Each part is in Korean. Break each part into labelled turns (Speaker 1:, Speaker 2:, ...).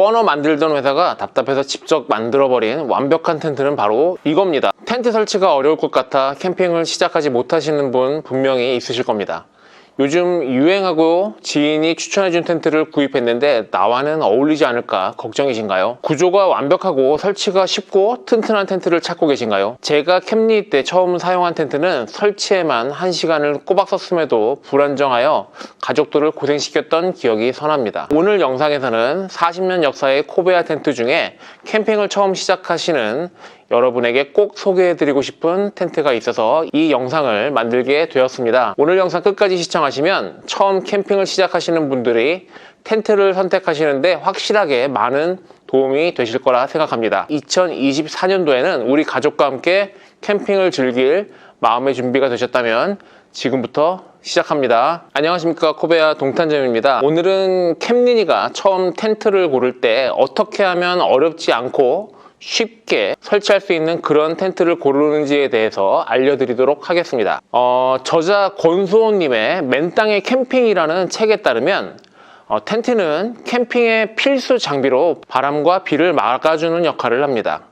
Speaker 1: 버너 만들던 회사가 답답해서 직접 만들어버린 완벽한 텐트는 바로 이겁니다. 텐트 설치가 어려울 것 같아 캠핑을 시작하지 못하시는 분 분명히 있으실 겁니다. 요즘 유행하고 지인이 추천해준 텐트를 구입했는데 나와는 어울리지 않을까 걱정이신가요? 구조가 완벽하고 설치가 쉽고 튼튼한 텐트를 찾고 계신가요? 제가 캠리 때 처음 사용한 텐트는 설치에만 1시간을 꼬박 썼음에도 불안정하여 가족들을 고생시켰던 기억이 선합니다. 오늘 영상에서는 40년 역사의 코베아 텐트 중에 캠핑을 처음 시작하시는 여러분에게 꼭 소개해드리고 싶은 텐트가 있어서 이 영상을 만들게 되었습니다. 오늘 영상 끝까지 시청하시면 처음 캠핑을 시작하시는 분들이 텐트를 선택하시는데 확실하게 많은 도움이 되실 거라 생각합니다. 2024년도에는 우리 가족과 함께 캠핑을 즐길 마음의 준비가 되셨다면 지금부터 시작합니다. 안녕하십니까 코베아 동탄점입니다. 오늘은 캠린이가 처음 텐트를 고를 때 어떻게 하면 어렵지 않고 쉽게 설치할 수 있는 그런 텐트를 고르는지에 대해서 알려드리도록 하겠습니다. 어, 저자 권수호님의 맨땅의 캠핑이라는 책에 따르면 어, 텐트는 캠핑의 필수 장비로 바람과 비를 막아주는 역할을 합니다.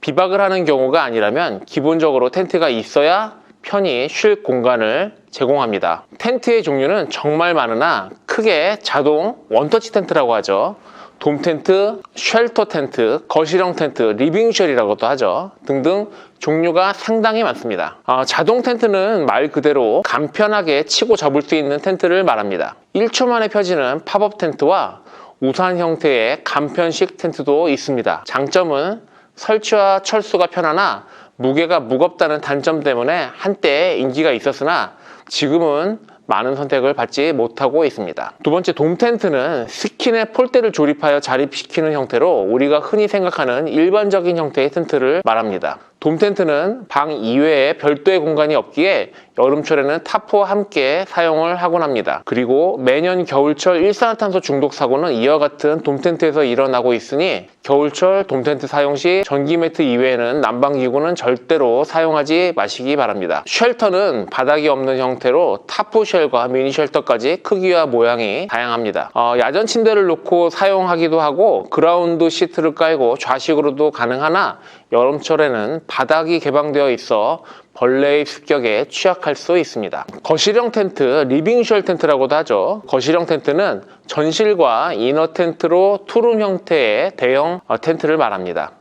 Speaker 1: 비박을 하는 경우가 아니라면 기본적으로 텐트가 있어야 편히 쉴 공간을 제공합니다. 텐트의 종류는 정말 많으나 크게 자동 원터치 텐트라고 하죠. 돔 텐트, 쉘터 텐트, 거실형 텐트, 리빙 쉘이라고도 하죠. 등등 종류가 상당히 많습니다. 어, 자동 텐트는 말 그대로 간편하게 치고 접을 수 있는 텐트를 말합니다. 1초 만에 펴지는 팝업 텐트와 우산 형태의 간편식 텐트도 있습니다. 장점은 설치와 철수가 편하나 무게가 무겁다는 단점 때문에 한때 인기가 있었으나 지금은 많은 선택을 받지 못하고 있습니다. 두 번째 돔 텐트는 스킨에 폴대를 조립하여 자립시키는 형태로 우리가 흔히 생각하는 일반적인 형태의 텐트를 말합니다. 돔 텐트는 방 이외에 별도의 공간이 없기에 여름철에는 타프와 함께 사용을 하곤 합니다. 그리고 매년 겨울철 일산화탄소 중독 사고는 이와 같은 돔 텐트에서 일어나고 있으니 겨울철 돔 텐트 사용 시 전기 매트 이외에는 난방 기구는 절대로 사용하지 마시기 바랍니다. 쉘터는 바닥이 없는 형태로 타프 쉘과 미니 쉘터까지 크기와 모양이 다양합니다. 어, 야전 침대를 놓고 사용하기도 하고 그라운드 시트를 깔고 좌식으로도 가능하나 여름철에는 바닥이 개방되어 있어 벌레의 습격에 취약할 수 있습니다. 거실형 텐트, 리빙쉘 텐트라고도 하죠. 거실형 텐트는 전실과 이너 텐트로 투룸 형태의 대형 어, 텐트를 말합니다.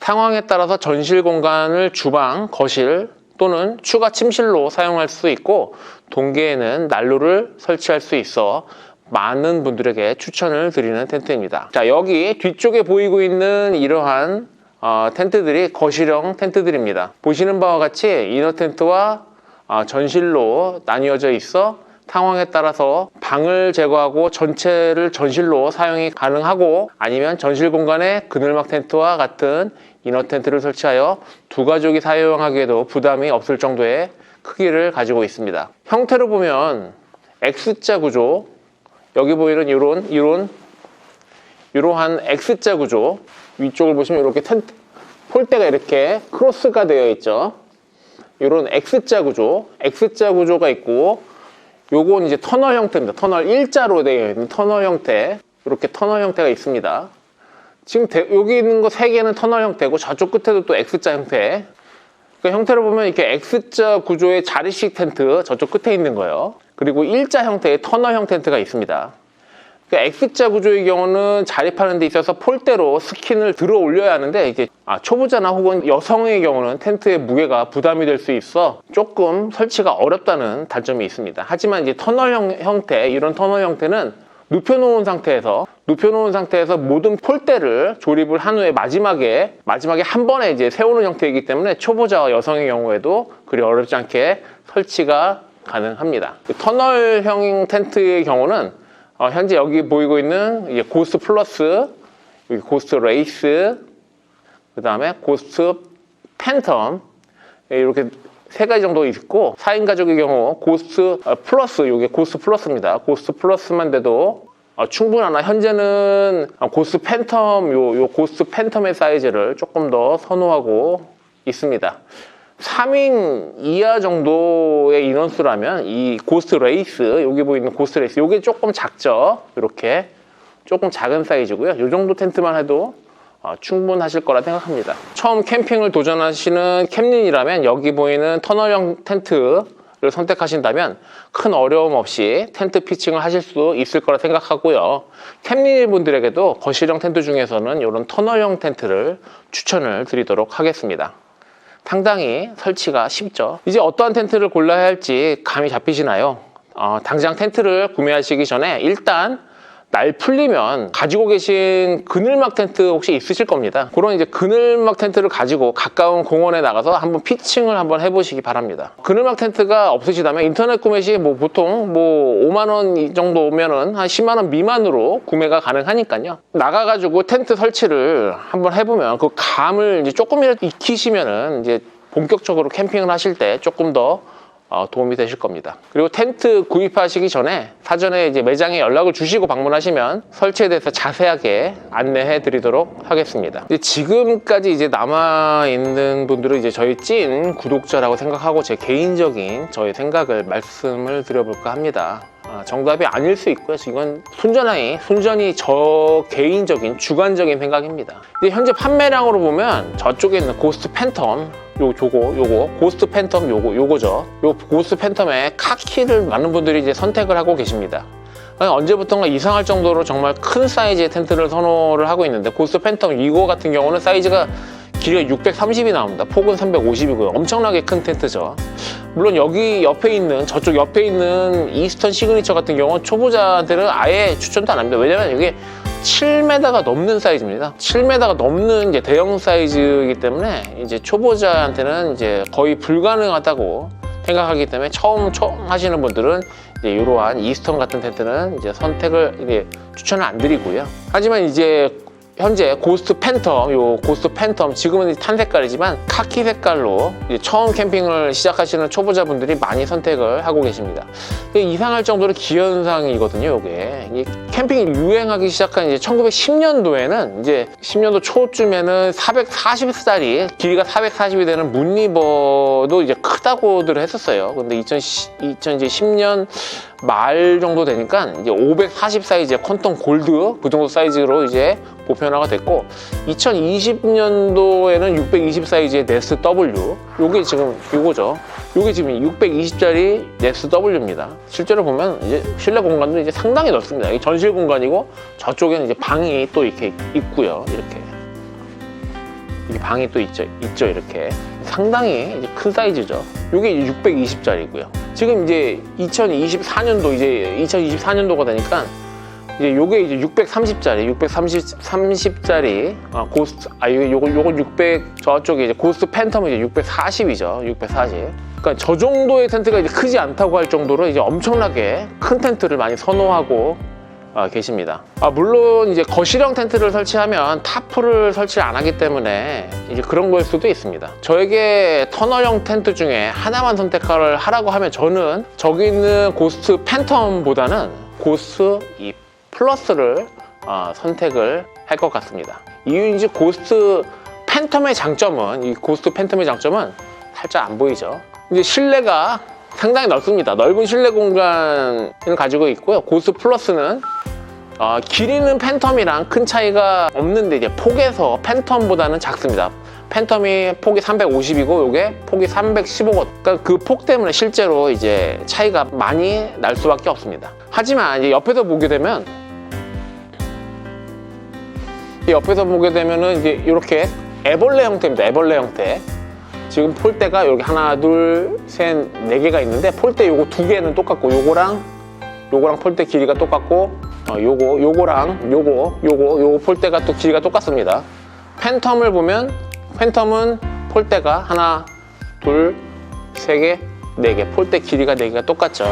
Speaker 1: 상황에 따라서 전실 공간을 주방, 거실 또는 추가 침실로 사용할 수 있고 동계에는 난로를 설치할 수 있어 많은 분들에게 추천을 드리는 텐트입니다. 자, 여기 뒤쪽에 보이고 있는 이러한 어, 텐트들이 거실형 텐트들입니다. 보시는 바와 같이 이너 텐트와 어, 전실로 나뉘어져 있어 상황에 따라서 방을 제거하고 전체를 전실로 사용이 가능하고 아니면 전실 공간에 그늘막 텐트와 같은 이너 텐트를 설치하여 두 가족이 사용하기에도 부담이 없을 정도의 크기를 가지고 있습니다. 형태로 보면 X자 구조, 여기 보이는 이런 이런 이러한 X자 구조 위쪽을 보시면 이렇게 텐트 폴대가 이렇게 크로스가 되어 있죠. 이런 X자 구조, X자 구조가 있고 요건 이제 터널 형태입니다. 터널 일자로 되어 있는 터널 형태 이렇게 터널 형태가 있습니다. 지금 대- 여기 있는 거 세 개는 터널 형태고 저쪽 끝에도 또 X자 형태. 그 형태를 보면 이렇게 X자 구조의 자리식 텐트 저쪽 끝에 있는 거예요. 그리고 일자 형태의 터널 형 텐트가 있습니다. 그 X자 구조의 경우는 자립하는 데 있어서 폴대로 스킨을 들어 올려야 하는데 이게 아, 초보자나 혹은 여성의 경우는 텐트의 무게가 부담이 될 수 있어 조금 설치가 어렵다는 단점이 있습니다. 하지만 이제 터널 형 형태 이런 터널 형태는 눕혀놓은 상태에서 눕혀놓은 상태에서 모든 폴대를 조립을 한 후에 마지막에 마지막에 한 번에 이제 세우는 형태이기 때문에 초보자와 여성의 경우에도 그리 어렵지 않게 설치가 가능합니다. 그 터널형 텐트의 경우는 어, 현재 여기 보이고 있는 이제 고스트 플러스, 여기 고스트 레이스, 그 다음에 고스트 팬텀 예, 이렇게 세 가지 정도 있고 4인 가족의 경우 고스트 어, 플러스 이게 고스트 플러스입니다. 고스트 플러스만 돼도 어, 충분하나 현재는 어, 고스트 팬텀 요, 요 고스트 팬텀의 사이즈를 조금 더 선호하고 있습니다. 3인 이하 정도의 인원수라면 이 고스트 레이스 여기 보이는 고스트 레이스 이게 조금 작죠. 이렇게 조금 작은 사이즈고요. 이 정도 텐트만 해도 어, 충분하실 거라 생각합니다. 처음 캠핑을 도전하시는 캠린이라면 여기 보이는 터널형 텐트를 선택하신다면 큰 어려움 없이 텐트 피칭을 하실 수 있을 거라 생각하고요. 캠린 분들에게도 거실형 텐트 중에서는 이런 터널형 텐트를 추천을 드리도록 하겠습니다. 상당히 설치가 쉽죠. 이제 어떠한 텐트를 골라야 할지 감이 잡히시나요? 어, 당장 텐트를 구매하시기 전에 일단 날 풀리면 가지고 계신 그늘막 텐트 혹시 있으실 겁니다. 그런 이제 그늘막 텐트를 가지고 가까운 공원에 나가서 한번 피칭을 한번 해보시기 바랍니다. 그늘막 텐트가 없으시다면 인터넷 구매 시 뭐 보통 뭐 5만 원이 정도 오면은 한 10만 원 미만으로 구매가 가능하니까요. 나가가지고 텐트 설치를 한번 해보면 그 감을 이제 조금이라도 익히시면은 이제 본격적으로 캠핑을 하실 때 조금 더 어, 도움이 되실 겁니다. 그리고 텐트 구입하시기 전에 사전에 이제 매장에 연락을 주시고 방문하시면 설치에 대해서 자세하게 안내해 드리도록 하겠습니다. 지금까지 이제 남아 있는 분들은 이제 저희 찐 구독자라고 생각하고 제 개인적인 저의 생각을 말씀을 드려볼까 합니다. 아, 정답이 아닐 수 있고요. 이건 순전히 순전히 저 개인적인 주관적인 생각입니다. 근데 현재 판매량으로 보면 저쪽에 있는 고스트 팬텀 요 요거 요거 고스트 팬텀 요거 요거죠. 요 고스트 팬텀의 카키를 많은 분들이 이제 선택을 하고 계십니다. 언제부턴가 이상할 정도로 정말 큰 사이즈의 텐트를 선호를 하고 있는데 고스트 팬텀 이거 같은 경우는 사이즈가 길이가 630이 나옵니다. 폭은 350이고요. 엄청나게 큰 텐트죠. 물론 여기 옆에 있는 저쪽 옆에 있는 이스턴 시그니처 같은 경우는 초보자들은 아예 추천도 안 합니다. 왜냐면 이게 7m가 넘는 사이즈입니다. 7m가 넘는 이제 대형 사이즈이기 때문에 이제 초보자한테는 이제 거의 불가능하다고 생각하기 때문에 처음 처음 하시는 분들은 이제 이러한 이스턴 같은 텐트는 이제 선택을 이게 추천을 안 드리고요. 하지만 이제 현재 고스트 팬텀, 요 고스트 팬텀 지금은 탄 색깔이지만 카키 색깔로 이제 처음 캠핑을 시작하시는 초보자분들이 많이 선택을 하고 계십니다. 이상할 정도로 기현상이거든요, 이게. 이 캠핑이 유행하기 시작한 이제 1910년도에는 이제 10년도 초쯤에는 440짜리 길이가 440이 되는 문리버도 이제 크다고들 했었어요. 근데 2010, 2010년 말 정도 되니까 이제 540 사이즈의 퀀텀 골드 그 정도 사이즈로 이제 보편화가 됐고 2020년도에는 620 사이즈의 네스 W 요게 지금 요거죠. 요게 지금 620짜리 네스 W입니다. 실제로 보면 이제 실내 공간도 이제 상당히 넓습니다. 이 전실 공간이고 저쪽에는 이제 방이 또 이렇게 있고요. 이렇게 이 방이 또 있죠, 있죠 이렇게 상당히 이제 큰 사이즈죠. 이게 620짜리고요. 지금 이제 2024년도 이제 2024년도가 되니까 이제 요게 이제 630짜리, 630 30짜리 아, 고스트 아 요거 요거 요거 600 저쪽에 이제 고스트 팬텀은 이제 640이죠, 640. 그러니까 저 정도의 텐트가 이제 크지 않다고 할 정도로 이제 엄청나게 큰 텐트를 많이 선호하고 아, 계십니다. 아, 물론 이제 거실형 텐트를 설치하면 타프를 설치 안 하기 때문에 이제 그런 걸 수도 있습니다. 저에게 터널형 텐트 중에 하나만 선택을 하라고 하면 저는 저기 있는 고스트 팬텀보다는 고스트 이 플러스를 어, 선택을 할 것 같습니다. 이유인지 고스트 팬텀의 장점은 이 고스트 팬텀의 장점은 살짝 안 보이죠. 이제 실내가 상당히 넓습니다. 넓은 실내 공간을 가지고 있고요. 고스 플러스는 어, 길이는 팬텀이랑 큰 차이가 없는데 이제 폭에서 팬텀보다는 작습니다. 팬텀이 폭이 350이고 이게 폭이 315거. 그러니까 그 폭 때문에 실제로 이제 차이가 많이 날 수밖에 없습니다. 하지만 이제 옆에서 보게 되면 이 옆에서 보게 되면은 이제 이렇게 애벌레 형태입니다. 애벌레 형태. 지금 폴대가 이렇게 하나, 둘, 셋, 네 개가 있는데 폴대 요거 두 개는 똑같고 요거랑 요거랑 폴대 길이가 똑같고 어, 요거 요거랑 요거 요거 요거 폴대가 또 길이가 똑같습니다. 팬텀을 보면 팬텀은 폴대가 하나, 둘, 세 개, 네 개. 폴대 길이가 네 개가 똑같죠.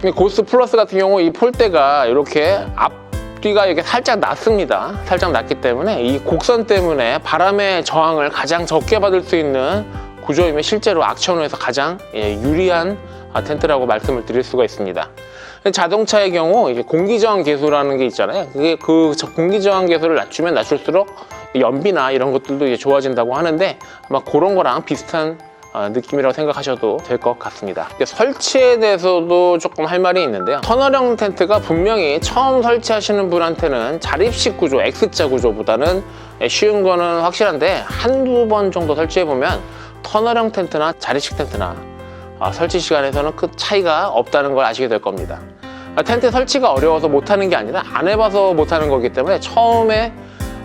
Speaker 1: 근데 고스트 플러스 같은 경우 이 폴대가 이렇게 앞뒤가 이렇게 살짝 낮습니다. 살짝 낮기 때문에 이 곡선 때문에 바람의 저항을 가장 적게 받을 수 있는 구조이면 실제로 악천후에서 가장 예, 유리한 아, 텐트라고 말씀을 드릴 수가 있습니다. 자동차의 경우 이제 공기저항 계수라는 게 있잖아요. 그게 그 저- 공기저항 계수를 낮추면 낮출수록 연비나 이런 것들도 이제 좋아진다고 하는데 아마 그런 거랑 비슷한 어, 느낌이라고 생각하셔도 될 것 같습니다. 설치에 대해서도 조금 할 말이 있는데요. 터널형 텐트가 분명히 처음 설치하시는 분한테는 자립식 구조, X자 구조보다는 쉬운 거는 확실한데 한두 번 정도 설치해보면 터널형 텐트나 자립식 텐트나 아, 설치 시간에서는 그 차이가 없다는 걸 아시게 될 겁니다. 아, 텐트 설치가 어려워서 못하는 게 아니라 안 해봐서 못하는 거기 때문에 처음에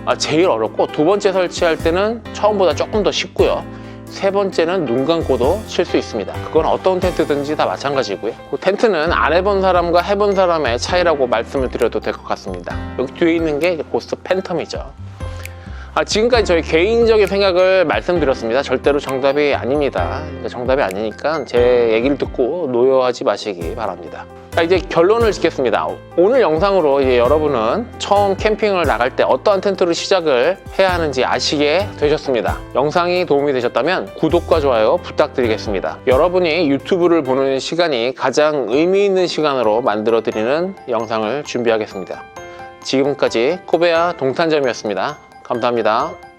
Speaker 1: 아, 제일 어렵고 두 번째 설치할 때는 처음보다 조금 더 쉽고요. 세 번째는 눈 감고도 칠 수 있습니다. 그건 어떤 텐트든지 다 마찬가지고요. 그 텐트는 안 해본 사람과 해본 사람의 차이라고 말씀을 드려도 될 것 같습니다. 여기 뒤에 있는 게 고스트 팬텀이죠. 아, 지금까지 저희 개인적인 생각을 말씀드렸습니다. 절대로 정답이 아닙니다. 정답이 아니니까 제 얘기를 듣고 노여하지 마시기 바랍니다. 자, 이제 결론을 짓겠습니다. 오늘 영상으로 이제 여러분은 처음 캠핑을 나갈 때 어떠한 텐트로 시작을 해야 하는지 아시게 되셨습니다. 영상이 도움이 되셨다면 구독과 좋아요 부탁드리겠습니다. 여러분이 유튜브를 보는 시간이 가장 의미 있는 시간으로 만들어 드리는 영상을 준비하겠습니다. 지금까지 코베아 동탄점이었습니다. 감사합니다.